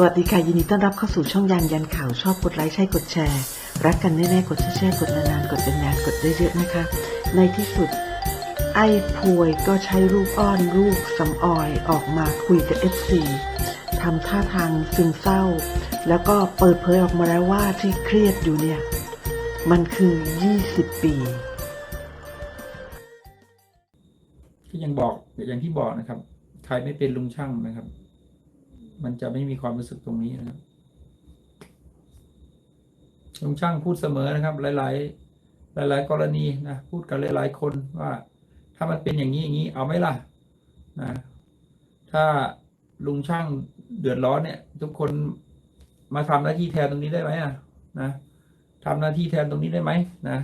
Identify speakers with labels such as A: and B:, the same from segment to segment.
A: สวัสดีค่ะ ยินดีต้อนรับเข้าสู่ช่องยันยันข่าวชอบกดไลค์ใช่กดแชร์ รักกันแน่ๆ กดแชร์กดนานๆ กดเป็นนานกดเยอะๆนะคะ ในที่สุด ไอ้พวยก็ใช้รูปอ้อนรูปสำออยออกมาคุยกับ FC ทำท่าทางซึมเศร้า แล้วก็เปิดเผยออกมาแล้วว่าที่เครียดอยู่เนี่ย มันคือ 20 ปี
B: ก็ยังบอกอย่างที่บอกนะครับ ใครไม่เป็นลุงช่างนะครับ มันจะไม่มีความรู้สึกตรงนี้นะครับลุงช่างพูดเสมอนะครับ หลาย ๆ หลาย ๆ กรณีนะพูดกันหลาย ๆ คนว่า ถ้ามันเป็นอย่างนี้อย่างนี้เอาไหมล่ะนะถ้าลุงช่างเดือดร้อนเนี่ย ทุกคนมาทำหน้าที่แทนตรงนี้ได้ไหมอะนะทำหน้าที่แทนตรงนี้ได้ไหมนะ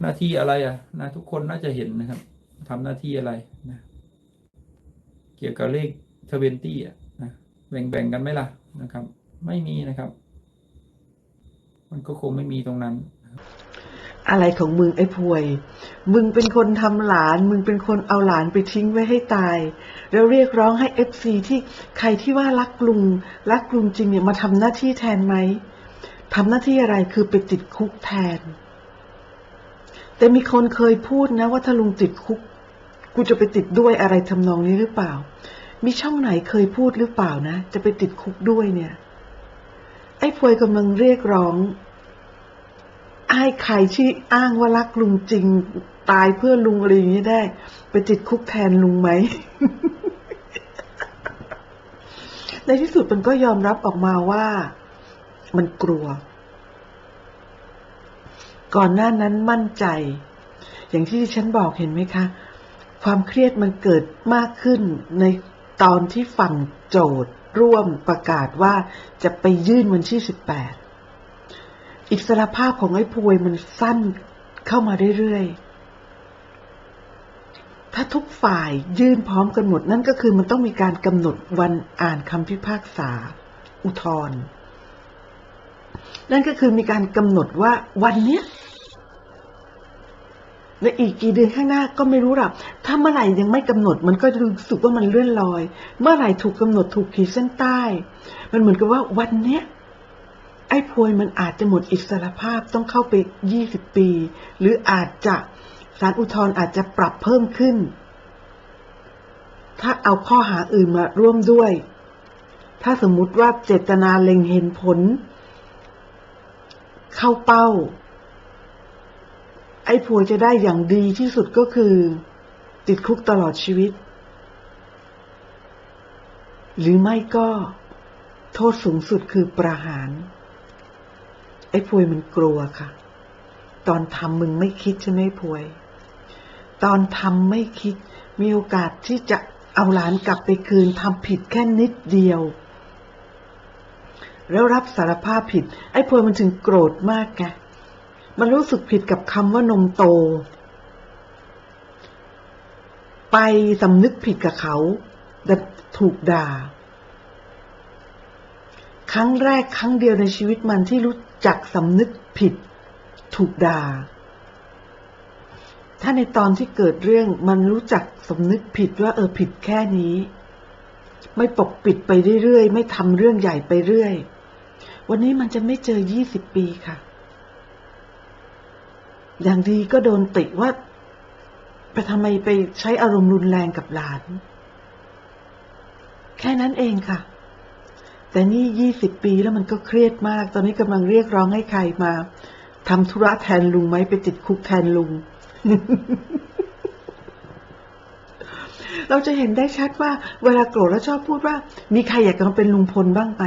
B: หน้าที่อะไรอะนะทุกคนน่าจะเห็นนะครับทำหน้าที่อะไรนะเกี่ยวกับเลขทเวนตี้อะ แบ่งๆกันไหมล่ะนะครับ ไม่มีนะครับ มันก็คงไม่มีตรงนั้น
A: อะไรของมึงไอ้พวย มึงเป็นคนทำหลาน มึงเป็นคนเอาหลานไปทิ้งไว้ให้ตาย แล้วเรียกร้องให้เอฟซีที่ใครที่ว่ารักลุง รักลุงจริงเนี่ยมาทำหน้าที่แทนไหมทำหน้าที่อะไรคือไปติดคุกแทน แต่มีคนเคยพูดนะว่าถ้าลุงติดคุก กูจะไปติดด้วยอะไรทำนองนี้หรือเปล่า มีช่องไหนเคยพูดหรือเปล่านะ จะไปติดคุกด้วยเนี่ย ไอ้พวยกำลังเรียกร้องไอ้ใครที่อ้างว่ารักลุงจริง ตายเพื่อลุงอะไรอย่างนี้ได้ ไปติดคุกแทนลุงไหม ในที่สุดมันก็ยอมรับออกมาว่า มันกลัว ก่อนหน้านั้นมั่นใจ อย่างที่ฉันบอกเห็นไหมคะ ความเครียดมันเกิดมากขึ้นใน ตอนที่ฝั่งโจทย์ร่วมประกาศว่าจะไปยื่นวันที่สิบแปดอิสรภาพของไอ้พวยมันสั้นเข้ามาเรื่อยๆ ถ้าทุกฝ่ายยื่นพร้อมกันหมดนั่นก็คือมันต้องมีการกำหนดวันอ่านคำพิพากษา อุทธรณ์นั่นก็คือมีการกำหนดว่าวันเนี้ย และอีกกี่เดือนข้างหน้าก็ไม่รู้หรอกถ้าเมื่อไหร่ยังไม่กำหนด มันก็รู้สึกว่ามันเลื่อนลอย เมื่อไหร่ถูกกำหนดถูกขีดเส้นใต้ มันเหมือนกับว่าวันเนี้ยไอ้พวยมันอาจจะหมดอิสรภาพต้องเข้าไป20ปี หรืออาจจะศาลอุทธรณ์อาจจะปรับเพิ่มขึ้น ถ้าเอาข้อหาอื่นมาร่วมด้วย ถ้าสมมุติว่าเจตนาเล็งเห็นผล เข้าเป้า อ้พวยจะได้อย่างดีที่สุดก็คือ ติดคุกตลอดชีวิต หรือไม่ก็ โทษสูงสุดคือประหาร ไอ้พวยมันกลัวค่ะ ตอนทำมึงไม่คิดใช่ไหมพวย ตอนทำไม่คิด มีโอกาสที่จะเอาหลานกลับไปคืนทำผิดแค่นิดเดียว แล้วรับสารภาพผิด ไอ้พวยมันถึงโกรธมากไง มันรู้สึกผิดกับคำว่านมโต ไปสำนึกผิดกับเขาแต่ถูกด่า ครั้งแรกครั้งเดียวในชีวิตมันที่รู้จักสำนึกผิด ถูกด่า ถ้าในตอนที่เกิดเรื่องมันรู้จักสำนึกผิดว่าเออผิดแค่นี้ ไม่ปกปิดไปเรื่อยๆ ไม่ทำเรื่องใหญ่ไปเรื่อย วันนี้มันจะไม่เจอยี่สิบปีค่ะ อย่างดีก็โดนติว่าไปทำไมไปใช้อารมณ์รุนแรงกับหลาน แค่นั้นเองค่ะ แต่นี่ยี่สิบปีแล้วมันก็เครียดมาก ตอนนี้กำลังเรียกร้องให้ใครมาทำธุระแทนลุงไหมไปติดคุกแทนลุง เราจะเห็นได้ชัดว่า เวลาโกรธแล้วชอบพูดว่า มีใครอยากจะมาเป็นลุงพลบ้างไหม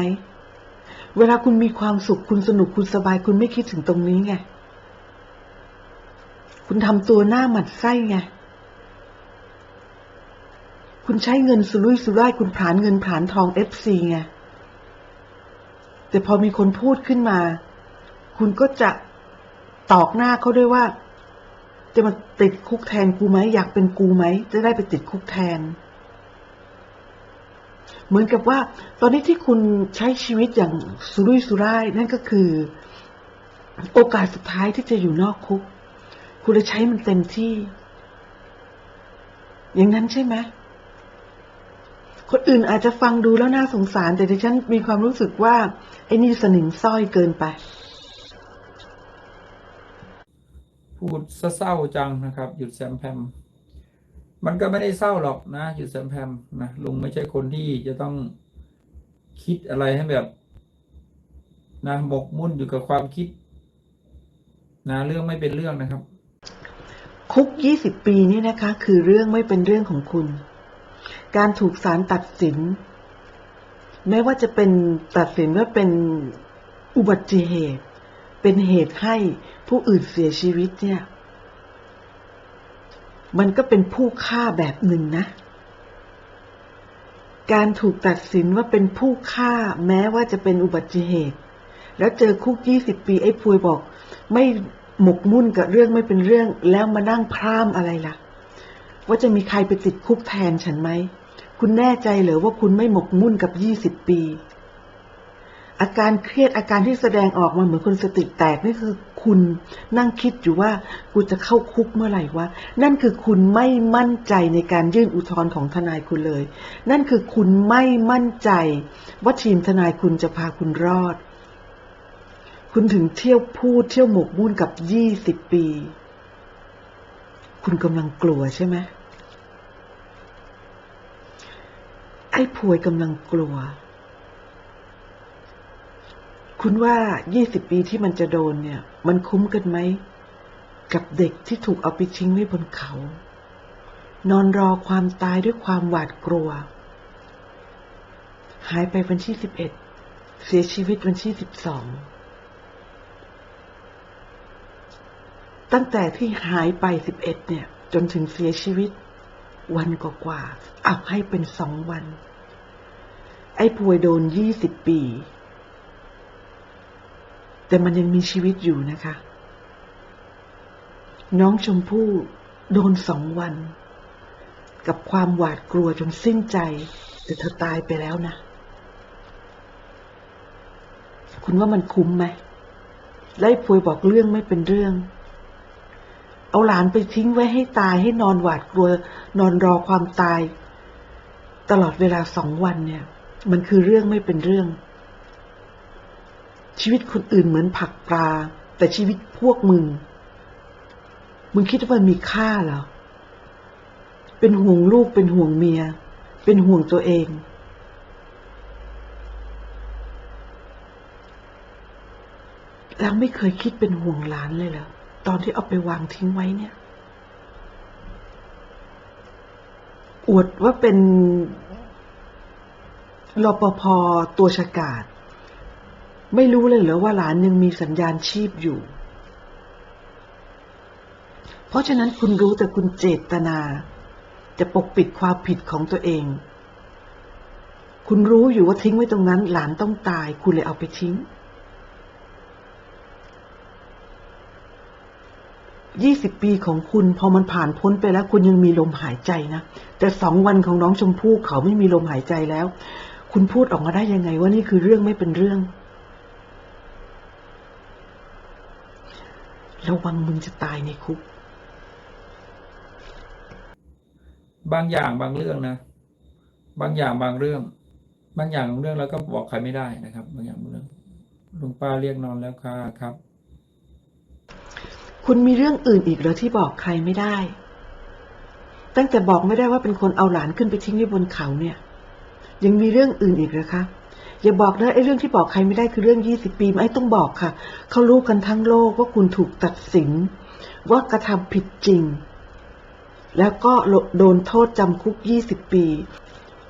A: เวลาคุณมีความสุขคุณสนุกคุณสบายคุณไม่คิดถึงตรงนี้ไง คุณทำตัวหน้าหมัดไส้ไง คุณใช้เงินสุรุ่ยสุร่ายคุณผานเงินผานทองเอฟซีไง แต่พอมีคนพูดขึ้นมา คุณก็จะตอกหน้าเขาด้วยว่า จะมาติดคุกแทนกูไหมอยากเป็นกูไหม จะได้ไปติดคุกแทน เหมือนกับว่า ตอนนี้ที่คุณใช้ชีวิตอย่างสุรุ่ยสุร่ายนั่นก็คือ โอกาสสุดท้ายที่จะอยู่นอกคุก คุณจะใช้มันเต็มที่ อย่างนั้นใช่ไหมคนอื่นอาจจะฟังดูแล้วน่าสงสาร แต่ดิฉันมีความรู้สึกว่า ไอ้นี่สนิมสร้อยเกินไป
B: พูดเศร้าจังนะครับ หยุดแซมแพมมันก็ไม่ได้เศร้าหรอกนะหยุดแซมแพมนะลุงไม่ใช่คนที่จะต้องคิดอะไรให้แบบนะหมกมุ่นอยู่กับความคิดนะเรื่องไม่เป็นเรื่องนะครับ
A: คุก 20 ปีนี่นะคะ คือเรื่องไม่เป็นเรื่องของคุณ การถูกศาลตัดสินแม้ว่าจะเป็นตัดสินว่าเป็นอุบัติเหตุ เป็นเหตุให้ผู้อื่นเสียชีวิตเนี่ย มันก็เป็นผู้ฆ่าแบบหนึ่งนะ การถูกตัดสินว่าเป็นผู้ฆ่าแม้ว่าจะเป็นอุบัติเหตุ แล้วเจอคุก 20 ปีไอ้พวยบอก ไม่ หมกมุ่นกับเรื่องไม่เป็นเรื่องแล้วมานั่งพร่ำอะไรล่ะ ว่าจะมีใครไปติดคุกแทนฉันไหม คุณแน่ใจเหรอว่าคุณไม่หมกมุ่นกับ20ปี อาการเครียดอาการที่แสดงออกมาเหมือนคนสติแตกนี่คือคุณนั่งคิดอยู่ว่ากูจะเข้าคุกเมื่อไหร่วะ นั่นคือคุณไม่มั่นใจในการยื่นอุทธรณ์ของทนายคุณเลย นั่นคือคุณไม่มั่นใจ ว่าทีมทนายคุณจะพาคุณรอด คุณถึงเที่ยวพูดเที่ยวหมกมุ่นกับยี่สิบปี คุณกำลังกลัวใช่ไหมไอ้พวยกำลังกลัว คุณว่ายี่สิบปีที่มันจะโดนเนี่ย มันคุ้มกันไหม กับเด็กที่ถูกเอาไปทิ้งไว้บนเขา นอนรอความตายด้วยความหวาดกลัว หายไปวันที่สิบเอ็ด เสียชีวิตวันที่สิบสอง ตั้งแต่ที่หายไปสิบเอ็ดเนี่ย จนถึงเสียชีวิต วันกว่าๆเอาให้เป็นสองวัน ไอ้ป่วยโดนยี่สิบปี แต่มันยังมีชีวิตอยู่นะคะ น้องชมพู่โดนสองวัน กับความหวาดกลัวจนสิ้นใจ แต่เธอตายไปแล้วนะ คุณว่ามันคุ้มไหมไล่พวยบอกเรื่องไม่เป็นเรื่อง เอาหลานไปทิ้งไว้ให้ตายให้นอนหวาดกลัว นอนรอความตาย ตลอดเวลาสองวันเนี่ย มันคือเรื่องไม่เป็นเรื่อง ชีวิตคนอื่นเหมือนผักปลา แต่ชีวิตพวกมึง มึงคิดว่ามันมีค่าเหรอ เป็นห่วงลูกเป็นห่วงเมีย เป็นห่วงตัวเองแล้วไม่เคยคิดเป็นห่วงหลานเลยเหรอ ตอนที่เอาไปวางทิ้งไว้เนี่ย อวดว่าเป็นรปภตัวฉกาจไม่รู้เลยเหรอว่าหลานยังมีสัญญาณชีพอยู่ เพราะฉะนั้นคุณรู้แต่คุณเจตนา จะปกปิดความผิดของตัวเอง คุณรู้อยู่ว่าทิ้งไว้ตรงนั้น หลานต้องตาย คุณเลยเอาไปทิ้ง ยี่สิบปีของคุณพอมันผ่านพ้นไปแล้ว คุณยังมีลมหายใจนะ แต่สองวันของน้องชมพู่เขาไม่มีลมหายใจแล้ว คุณพูดออกมาได้ยังไงว่านี่คือเรื่องไม่เป็นเรื่อง ระวังมึงจะตายในคุก
B: บางอย่างบางเรื่องนะ บางอย่างบางเรื่อง บางอย่างบางเรื่องเราก็บอกใครไม่ได้นะครับ บางอย่างบางเรื่องลุงป้าเรียกนอนแล้วค่ะครับ
A: คุณมีเรื่องอื่นอีกเหรอที่บอกใครไม่ได้ ตั้งแต่บอกไม่ได้ว่าเป็นคนเอาหลานขึ้นไปทิ้งไว้บนเขาเนี่ย ยังมีเรื่องอื่นอีกเหรอคะ อย่าบอกนะไอ้เรื่องที่บอกใครไม่ได้คือเรื่องยี่สิบปีไม่ต้องบอกค่ะ เขารู้กันทั้งโลกว่าคุณถูกตัดสิน ว่ากระทำผิดจริง แล้วก็โดนโทษจำคุกยี่สิบปี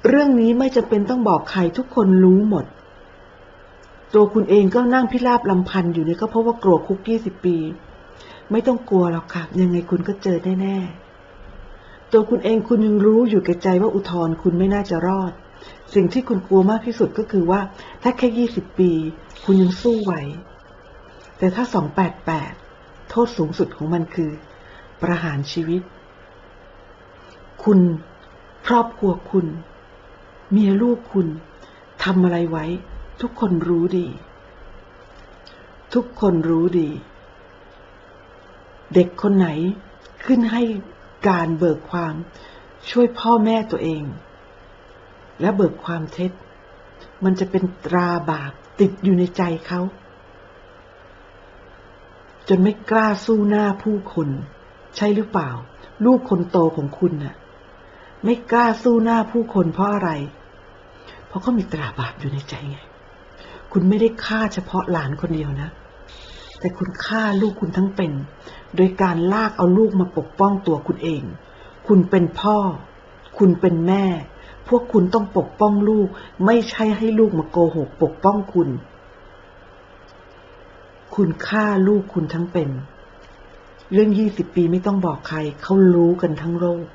A: เรื่องนี้ไม่จำเป็นต้องบอกใครทุกคนรู้หมด ตัวคุณเองก็นั่งพิราบลำพันอยู่เนี่ยก็เพราะว่ากลัวคุกยี่สิบปี ไม่ต้องกลัวหรอกค่ะยังไงคุณก็เจอแน่ๆตัวคุณเองคุณยังรู้อยู่แก่ใจว่าอุทธรณ์คุณไม่น่าจะรอด สิ่งที่คุณกลัวมากที่สุดก็คือว่า ถ้าแค่ยี่สิบปี คุณยังสู้ไหว แต่ถ้าสองแปดแปดโทษสูงสุดของมันคือ ประหารชีวิต คุณ ครอบครัวคุณ เมียลูกคุณทำอะไรไว้ ทุกคนรู้ดี ทุกคนรู้ดี เด็กคนไหนขึ้นให้การเบิกความช่วยพ่อแม่ตัวเอง และเบิกความเท็จ มันจะเป็นตราบาปติดอยู่ในใจเขา จนไม่กล้าสู้หน้าผู้คน ใช่หรือเปล่า ลูกคนโตของคุณน่ะ ไม่กล้าสู้หน้าผู้คนเพราะอะไร เพราะเขามีตราบาปอยู่ในใจไง คุณไม่ได้ฆ่าเฉพาะหลานคนเดียวนะ แต่คุณฆ่าลูกคุณทั้งเป็น โดยการลากเอาลูกมาปกป้องตัวคุณเอง คุณเป็นพ่อ คุณเป็นแม่ พวกคุณต้องปกป้องลูก ไม่ใช่ให้ลูกมาโกหกปกป้องคุณ คุณฆ่าลูกคุณทั้งเป็น เรื่องยี่สิบปีไม่ต้องบอกใคร เขารู้กันทั้งโลก